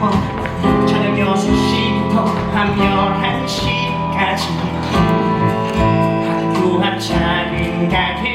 어, 저녁 6시부터 밤 11시까지. 학교 앞차는 가게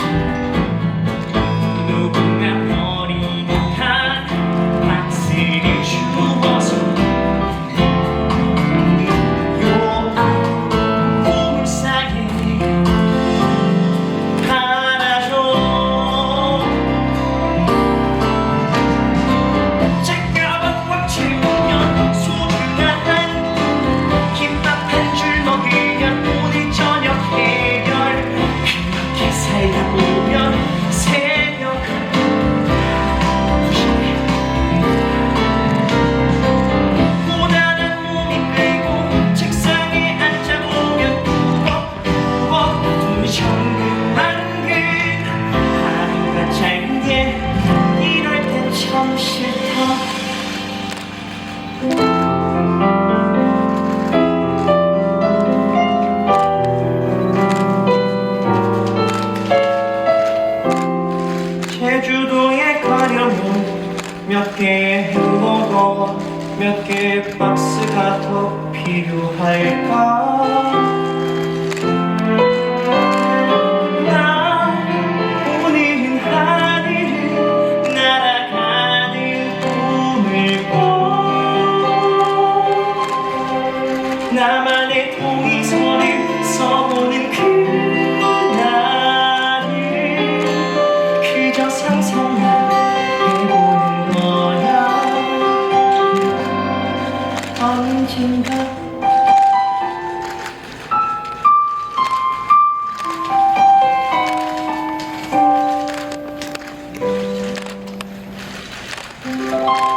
match. 몇 개의 햄버거 몇 개의 박스가 더 필요할까? 감사합니다. 감사합니다.